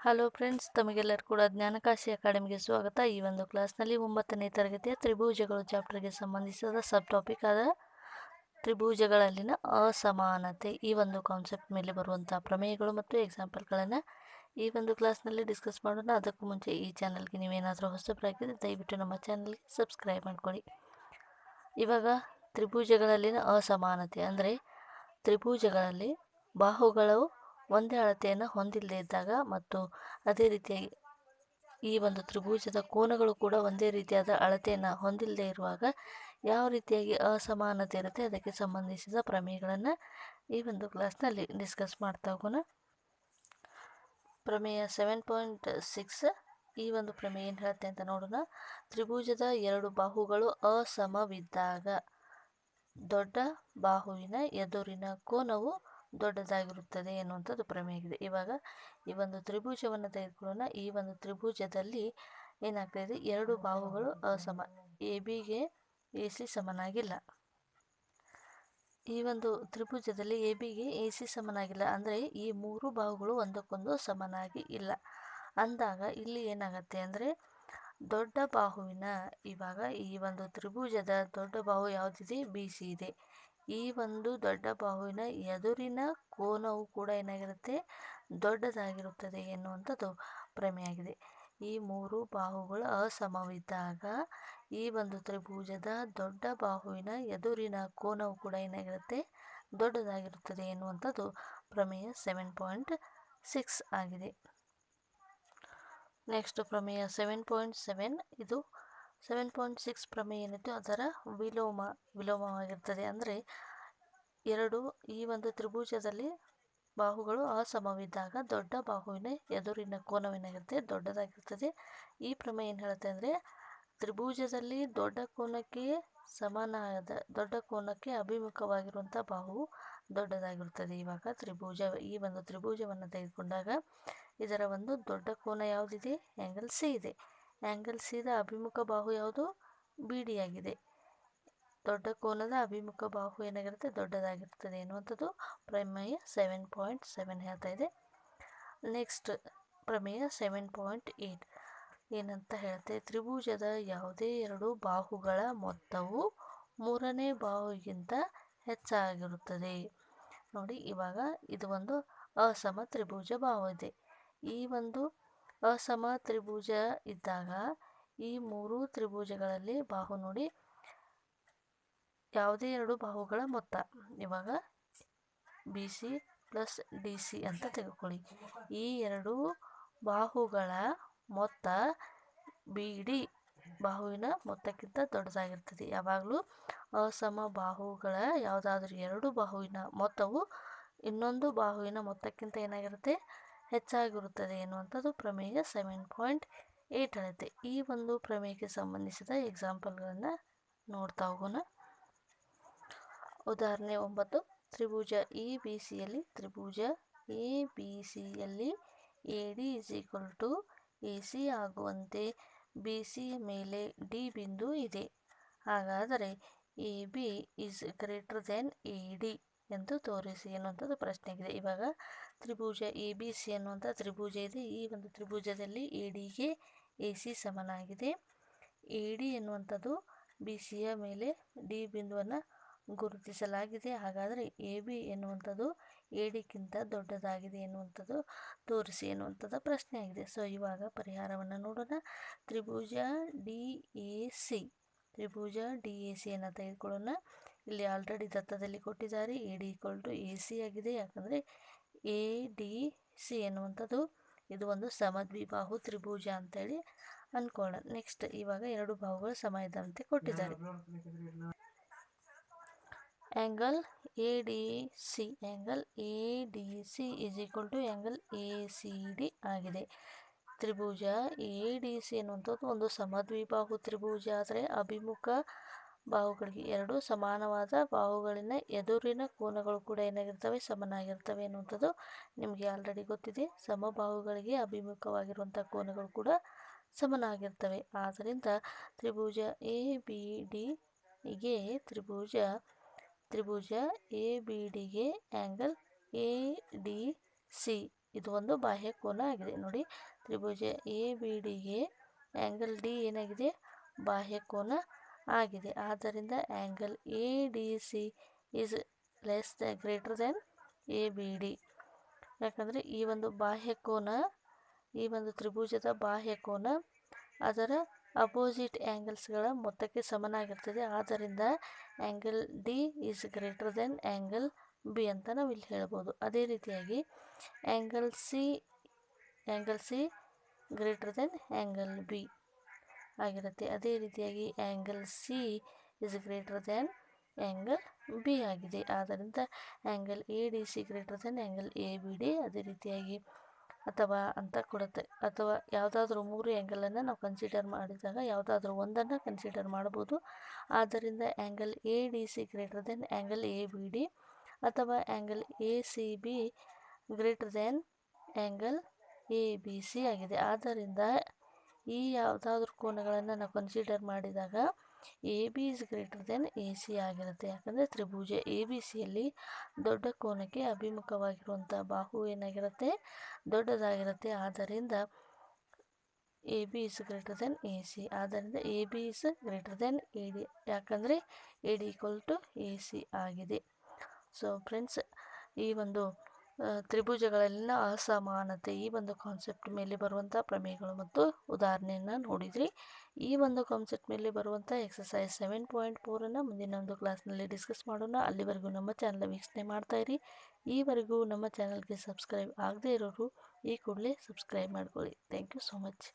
Hello friends ತಮಗೆಲ್ಲರೂ ಕೂಡ ಜ್ಞಾನಕಾಶಿ ಅಕಾಡೆಮಿಗೆ ಸ್ವಾಗತ. ಈ ಒಂದು ಕ್ಲಾಸ್ನಲ್ಲಿ ಒಂಬತ್ತನೇ ತರಗತಿಯ ತ್ರಿಭುಜಗಳು ಚಾಪ್ಟರ್ಗೆ ಸಂಬಂಧಿಸಿದ ಸಬ್ ಟಾಪಿಕ್ ಆದ ತ್ರಿಭುಜಗಳಲ್ಲಿನ ಅಸಮಾನತೆ. ಈ ಒಂದು ಕಾನ್ಸೆಪ್ಟ್ ಮೇಲೆ ಬರುವಂಥ ಪ್ರಮೇಯಗಳು ಮತ್ತು ಎಕ್ಸಾಂಪಲ್ಗಳನ್ನು ಈ ಒಂದು ಕ್ಲಾಸ್ನಲ್ಲಿ ಡಿಸ್ಕಸ್ ಮಾಡೋಣ. ಅದಕ್ಕೂ ಮುಂಚೆ ಈ ಚಾನಲ್ಗೆ ನೀವೇನಾದರೂ ಹೊಸಬರಾಗಿದ್ದರೆ ದಯವಿಟ್ಟು ನಮ್ಮ ಚಾನಲ್ಗೆ ಸಬ್ಸ್ಕ್ರೈಬ್ ಮಾಡ್ಕೊಳ್ಳಿ. ಇವಾಗ ತ್ರಿಭುಜಗಳಲ್ಲಿನ ಅಸಮಾನತೆ. ಅಂದರೆ ತ್ರಿಭುಜಗಳಲ್ಲಿ ಬಾಹುಗಳು ಒಂದೇ ಅಳತೆಯನ್ನು ಹೊಂದಿಲ್ಲದೆ ಇದ್ದಾಗ ಮತ್ತು ಅದೇ ರೀತಿಯಾಗಿ ಈ ಒಂದು ತ್ರಿಭುಜದ ಕೋನಗಳು ಕೂಡ ಒಂದೇ ರೀತಿಯಾದ ಅಳತೆಯನ್ನು ಹೊಂದಿಲ್ಲದೆ ಇರುವಾಗ ಯಾವ ರೀತಿಯಾಗಿ ಅಸಮಾನತೆ ಇರುತ್ತೆ ಅದಕ್ಕೆ ಸಂಬಂಧಿಸಿದ ಪ್ರಮೇಯಗಳನ್ನು ಈ ಒಂದು ಕ್ಲಾಸ್ನಲ್ಲಿ ಡಿಸ್ಕಸ್ ಮಾಡ್ತಾ ಹೋಗೋಣ. ಪ್ರಮೇಯ ಸೆವೆನ್ ಪಾಯಿಂಟ್ ಸಿಕ್ಸ್ ಈ ಒಂದು ಪ್ರಮೇಯ ಏನು ಹೇಳುತ್ತೆ ಅಂತ ನೋಡೋಣ. ತ್ರಿಭುಜದ ಎರಡು ಬಾಹುಗಳು ಅಸಮವಿದ್ದಾಗ ದೊಡ್ಡ ಬಾಹುವಿನ ಎದುರಿನ ಕೋನವು ದೊಡ್ಡದಾಗಿರುತ್ತದೆ ಎನ್ನುವಂಥದ್ದು ಪ್ರಮೇಯವಾಗಿದೆ. ಇವಾಗ ಈ ಒಂದು ತ್ರಿಭುಜವನ್ನು ತೆಗೆದುಕೊಳ್ಳೋಣ. ಈ ಒಂದು ತ್ರಿಭುಜದಲ್ಲಿ ಏನಾಗ್ತಾಯಿದೆ? ಎರಡು ಬಾಹುಗಳು ಅಸಮ. ಎ ಬಿಗೆ ಎ, ಸಿ ಸಮನಾಗಿಲ್ಲ. ಈ ಒಂದು ತ್ರಿಭುಜದಲ್ಲಿ ಎ ಬಿಗೆ ಎ, ಸಿ ಸಮನಾಗಿಲ್ಲ ಅಂದರೆ ಈ ಮೂರು ಬಾಹುಗಳು ಒಂದಕ್ಕೊಂದು ಸಮನಾಗಿ ಇಲ್ಲ ಅಂದಾಗ ಇಲ್ಲಿ ಏನಾಗತ್ತೆ ಅಂದರೆ ದೊಡ್ಡ ಬಾಹುವಿನ ಇವಾಗ ಈ ಒಂದು ತ್ರಿಭುಜದ ದೊಡ್ಡ ಬಾಹು ಯಾವುದಿದೆ? ಬಿ, ಸಿ ಇದೆ. ಈ ಒಂದು ದೊಡ್ಡ ಬಾಹುವಿನ ಎದುರಿನ ಕೋನವು ಕೂಡ ಏನಾಗಿರುತ್ತೆ? ದೊಡ್ಡದಾಗಿರುತ್ತದೆ ಎನ್ನುವಂಥದ್ದು ಪ್ರಮೆಯಾಗಿದೆ ಈ ಮೂರು ಬಾಹುಗಳು ಅಸಮವಿದ್ದಾಗ ಈ ಒಂದು ತ್ರಿಭುಜದ ದೊಡ್ಡ ಬಾಹುವಿನ ಎದುರಿನ ಕೋನವು ಕೂಡ ಏನಾಗಿರುತ್ತೆ? ದೊಡ್ಡದಾಗಿರುತ್ತದೆ ಎನ್ನುವಂಥದ್ದು ಪ್ರಮೇಯ ಸೆವೆನ್ ಪಾಯಿಂಟ್ ಸಿಕ್ಸ್ ಆಗಿದೆ. ನೆಕ್ಸ್ಟ್ ಪ್ರಮೇಯ ಸೆವೆನ್ ಪಾಯಿಂಟ್ ಸೆವೆನ್ ಇದು ಸೆವೆನ್ ಪಾಯಿಂಟ್ ಸಿಕ್ಸ್ ಪ್ರಮೇಯ ಏನಿತ್ತು ಅದರ ವಿಲೋಮ, ವಿಲೋಮವಾಗಿರ್ತದೆ. ಅಂದರೆ ಎರಡು, ಈ ಒಂದು ತ್ರಿಭುಜದಲ್ಲಿ ಬಾಹುಗಳು ಅಸಮವಿದ್ದಾಗ ದೊಡ್ಡ ಬಾಹುವಿನ ಎದುರಿನ ಕೋನವೇನಾಗಿರುತ್ತೆ ದೊಡ್ಡದಾಗಿರ್ತದೆ. ಈ ಪ್ರಮೇಯ ಏನು ಹೇಳುತ್ತೆ ಅಂದರೆ, ತ್ರಿಭುಜದಲ್ಲಿ ದೊಡ್ಡ ಕೋನಕ್ಕೆ ಸಮಾನವಾದ ದೊಡ್ಡ ಕೋನಕ್ಕೆ ಅಭಿಮುಖವಾಗಿರುವಂಥ ಬಾಹು ದೊಡ್ಡದಾಗಿರುತ್ತದೆ ಇವಾಗ ತ್ರಿಭುಜ, ಈ ಒಂದು ತ್ರಿಭುಜವನ್ನು ತೆಗೆದುಕೊಂಡಾಗ ಇದರ ಒಂದು ದೊಡ್ಡ ಕೋನ ಯಾವುದಿದೆ? ಆ್ಯಂಗಲ್ ಸಿ ಇದೆ. ಆ್ಯಂಗಲ್ ಸಿದ ಅಭಿಮುಖ ಬಾಹು ಯಾವುದು? ಬಿ ಡಿ ಆಗಿದೆ ದೊಡ್ಡ ಕೋನದ ಅಭಿಮುಖ ಬಾಹು ಏನಾಗಿರುತ್ತೆ? ದೊಡ್ಡದಾಗಿರ್ತದೆ ಎನ್ನುವಂಥದ್ದು ಪ್ರಮೇಯ ಸೆವೆನ್ ಪಾಯಿಂಟ್ ಸೆವೆನ್ ಹೇಳ್ತಾ ಇದೆ. ನೆಕ್ಸ್ಟ್ ಪ್ರಮೇಯ ಸೆವೆನ್ ಪಾಯಿಂಟ್ ಏಯ್ಟ್ ಏನಂತ ಹೇಳುತ್ತೆ ತ್ರಿಭುಜದ ಯಾವುದೇ ಎರಡು ಬಾಹುಗಳ ಮೊತ್ತವು ಮೂರನೇ ಬಾಹುಗಿಂತ ಹೆಚ್ಚಾಗಿರುತ್ತದೆ. ನೋಡಿ, ಇವಾಗ ಇದು ಒಂದು ಅಸಮ ತ್ರಿಭುಜ ಬಾಹು ಇದೆ. ಈ ಒಂದು ಅಸಮ ತ್ರಿಭುಜ ಇದ್ದಾಗ ಈ ಮೂರು ತ್ರಿಭುಜಗಳಲ್ಲಿ ಬಾಹು ನೋಡಿ ಯಾವುದೇ ಎರಡು ಬಾಹುಗಳ ಮೊತ್ತ. ಇವಾಗ B C plus D C ಅಂತ ತೆಗೆದುಕೊಳ್ಳಿ. ಈ ಎರಡು ಬಾಹುಗಳ ಮೊತ್ತ ಬಿ ಡಿ ಬಾಹುವಿನ ಮೊತ್ತಕ್ಕಿಂತ ದೊಡ್ಡದಾಗಿರ್ತದೆ. ಯಾವಾಗಲೂ ಅಸಮ ಬಾಹುಗಳ ಯಾವುದಾದ್ರೂ ಎರಡು ಬಾಹುವಿನ ಮೊತ್ತವು ಇನ್ನೊಂದು ಬಾಹುವಿನ ಮೊತ್ತಕ್ಕಿಂತ ಏನಾಗಿರುತ್ತೆ? ಹೆಚ್ಚಾಗಿರುತ್ತದೆ ಎನ್ನುವಂಥದ್ದು ಪ್ರಮೇಯ ಸೆವೆನ್ ಪಾಯಿಂಟ್ ಏಯ್ಟ್ ಆಗುತ್ತೆ ಈ ಒಂದು ಪ್ರಮೇಯಕ್ಕೆ ಸಂಬಂಧಿಸಿದ ಎಕ್ಸಾಂಪಲ್ಗಳನ್ನು ನೋಡ್ತಾ ಹೋಗೋಣ. ಉದಾಹರಣೆ ಒಂಬತ್ತು, ತ್ರಿಭುಜ ಎ ಬಿ ಸಿಯಲ್ಲಿ ತ್ರಿಭುಜ ಎ ಬಿ ಸಿಯಲ್ಲಿ A D is equal to A C ಆಗುವಂತೆ ಬಿ ಸಿ ಮೇಲೆ ಡಿ ಬಿಂದು ಇದೆ. ಹಾಗಾದರೆ A B is greater than A D ಎಂದು ತೋರಿಸಿ ಎನ್ನುವಂಥದ್ದು ಪ್ರಶ್ನೆ ಆಗಿದೆ ಇವಾಗ ತ್ರಿಭುಜ ಎ, ಬಿ, ಸಿ ಅನ್ನುವಂಥ ತ್ರಿಭುಜ ಇದೆ. ಈ ಒಂದು ತ್ರಿಭುಜದಲ್ಲಿ ಎ ಡಿಗೆ ಎ, ಸಿ ಸಮನಾಗಿದೆ. ಎ, ಡಿ ಎನ್ನುವಂಥದ್ದು ಬಿ ಸಿಯ ಮೇಲೆ ಡಿ ಬಿಂದುವನ್ನು ಗುರುತಿಸಲಾಗಿದೆ. ಹಾಗಾದರೆ ಎ, ಬಿ ಎನ್ನುವಂಥದ್ದು ಎ ಡಿಗಿಂತ ದೊಡ್ಡದಾಗಿದೆ ಎನ್ನುವಂಥದ್ದು ತೋರಿಸಿ ಎನ್ನುವಂಥದ್ದು ಪ್ರಶ್ನೆ ಆಗಿದೆ ಸೊ ಇವಾಗ ಪರಿಹಾರವನ್ನು ನೋಡೋಣ. ತ್ರಿಭುಜ ಡಿ, ಎ, ಸಿ. ತ್ರಿಭುಜ ಡಿ, ಎ ಸಿಯನ್ನು ತೆಗೆದುಕೊಳ್ಳೋಣ. ಇಲ್ಲಿ ಆಲ್ರೆಡಿ ದತ್ತದಲ್ಲಿ ಕೊಟ್ಟಿದ್ದಾರೆ. A D equal to A C ಆಗಿದೆ. ಯಾಕಂದರೆ ಎ ಡಿ ಸಿ ಎನ್ನುವಂಥದ್ದು ಇದು ಒಂದು ಸಮದ್ವಿಬಾಹು ತ್ರಿಭುಜ ಅಂತೇಳಿ ಅಂದ್ಕೊಳ್ಳೋಣ ನೆಕ್ಸ್ಟ್ ಇವಾಗ ಎರಡು ಬಾಹುಗಳು ಸಮ ಇದ್ದಂತೆ ಕೊಟ್ಟಿದ್ದಾರೆ. Angle A D C angle A D C is equal to angle A C D ಆಗಿದೆ. ತ್ರಿಭುಜ ಎ ಡಿ ಸಿ ಅನ್ನುವಂಥದ್ದು ಒಂದು ಸಮದ್ವಿಬಾಹು ತ್ರಿಭುಜ. ಆದರೆ ಅಭಿಮುಖ ಬಾಹುಗಳಿಗೆ ಎರಡು ಸಮಾನವಾದ ಬಾಹುಗಳಿನ ಎದುರಿನ ಕೋನಗಳು ಕೂಡ ಏನಾಗಿರ್ತವೆ? ಸಮನಾಗಿರ್ತವೆ ಅನ್ನುವಂಥದ್ದು ನಿಮಗೆ ಆಲ್ರೆಡಿ ಗೊತ್ತಿದೆ. ಸಮಬಾಹುಗಳಿಗೆ ಅಭಿಮುಖವಾಗಿರುವಂಥ ಕೋನಗಳು ಕೂಡ ಸಮನಾಗಿರ್ತವೆ. ಆದ್ದರಿಂದ ತ್ರಿಭುಜ ಎ ಬಿ ಡಿಗೆ ತ್ರಿಭುಜ ತ್ರಿಭುಜ ಎ ಬಿ ಡಿಗೆ ಆ್ಯಂಗಲ್ ಎ ಡಿ ಸಿ ಇದು ಒಂದು ಬಾಹ್ಯ ಕೋನ ಆಗಿದೆ. ನೋಡಿ, ತ್ರಿಭುಜ ಎ ಬಿ ಡಿಗೆ ಆ್ಯಂಗಲ್ ಡಿ ಏನಾಗಿದೆ? ಬಾಹ್ಯ ಕೋನ ಆಗಿದೆ. ಆದ್ದರಿಂದ angle A D C is less the greater than A B D ಯಾಕಂದರೆ ಈ ಒಂದು ಬಾಹ್ಯ ಕೋನ, ಈ ಒಂದು ತ್ರಿಭುಜದ ಬಾಹ್ಯ ಕೋನ ಅದರ ಅಪೋಸಿಟ್ ಆ್ಯಂಗಲ್ಸ್ಗಳ ಮೊತ್ತಕ್ಕೆ ಸಮನಾಗಿರ್ತದೆ. ಆದ್ದರಿಂದ angle D is greater than angle B ಅಂತ ನಾವು ಇಲ್ಲಿ ಹೇಳ್ಬೋದು. ಅದೇ ರೀತಿಯಾಗಿ angle C angle C greater than angle B ಆಗಿರುತ್ತೆ. ಅದೇ ರೀತಿಯಾಗಿ angle C is greater than angle B ಆಗಿದೆ. ಆದ್ದರಿಂದ angle A D C greater than angle A B D ಅದೇ ರೀತಿಯಾಗಿ ಅಥವಾ ಅಂತ ಕೊಡುತ್ತೆ. ಅಥವಾ ಯಾವುದಾದ್ರೂ ಮೂರು ಆ್ಯಂಗಲನ್ನು ನಾವು ಕನ್ಸಿಡರ್ ಮಾಡಿದಾಗ ಯಾವುದಾದ್ರೂ ಒಂದನ್ನು ಕನ್ಸಿಡರ್ ಮಾಡ್ಬೋದು ಆದ್ದರಿಂದ angle A D C greater than angle A B D ಅಥವಾ angle A C B greater than angle A B C ಆಗಿದೆ. ಆದ್ದರಿಂದ ಈ ಯಾವುದಾದ್ರೂ ಕೋನಗಳನ್ನು ನಾವು ಕನ್ಸಿಡರ್ ಮಾಡಿದಾಗ A B is greater than A C ಆಗಿರುತ್ತೆ. ಯಾಕಂದರೆ ತ್ರಿಭುಜ ಎ ಬಿ ಸಿಯಲ್ಲಿ ದೊಡ್ಡ ಕೋನಕ್ಕೆ ಅಭಿಮುಖವಾಗಿರುವಂಥ ಬಾಹು ಏನಾಗಿರುತ್ತೆ? ದೊಡ್ಡದಾಗಿರುತ್ತೆ. ಆದ್ದರಿಂದ A B is greater than A C ಆದ್ದರಿಂದ A B is greater than A D ಯಾಕಂದರೆ A D equal to A C ಆಗಿದೆ. ಸೊ ಫ್ರೆಂಡ್ಸ್ ಈ ಒಂದು ತ್ರಿಭುಜಗಳಲ್ಲಿನ ಅಸಮಾನತೆ. ಈ ಒಂದು ಕಾನ್ಸೆಪ್ಟ್ ಮೇಲೆ ಬರುವಂಥ ಪ್ರಮೇಯಗಳು ಮತ್ತು ಉದಾಹರಣೆಯನ್ನು ನೋಡಿದ್ರಿ. ಈ ಒಂದು ಕಾನ್ಸೆಪ್ಟ್ ಮೇಲೆ ಬರುವಂಥ ಎಕ್ಸಸೈಸ್ ಸೆವೆನ್ ಪಾಯಿಂಟ್ ಫೋರನ್ನು ಮುಂದಿನ ಒಂದು ಕ್ಲಾಸ್ನಲ್ಲಿ ಡಿಸ್ಕಸ್ ಮಾಡೋಣ. ಅಲ್ಲಿವರೆಗೂ ನಮ್ಮ ಚಾನಲ್ ವೀಕ್ಷಣೆ ಮಾಡ್ತಾ ಇರಿ. ಈವರೆಗೂ ನಮ್ಮ ಚಾನಲ್ಗೆ ಸಬ್ಸ್ಕ್ರೈಬ್ ಆಗದೇ ಇರೋರು ಈ ಕೂಡಲೇ ಸಬ್ಸ್ಕ್ರೈಬ್ ಮಾಡ್ಕೊಳ್ಳಿ. Thank you so much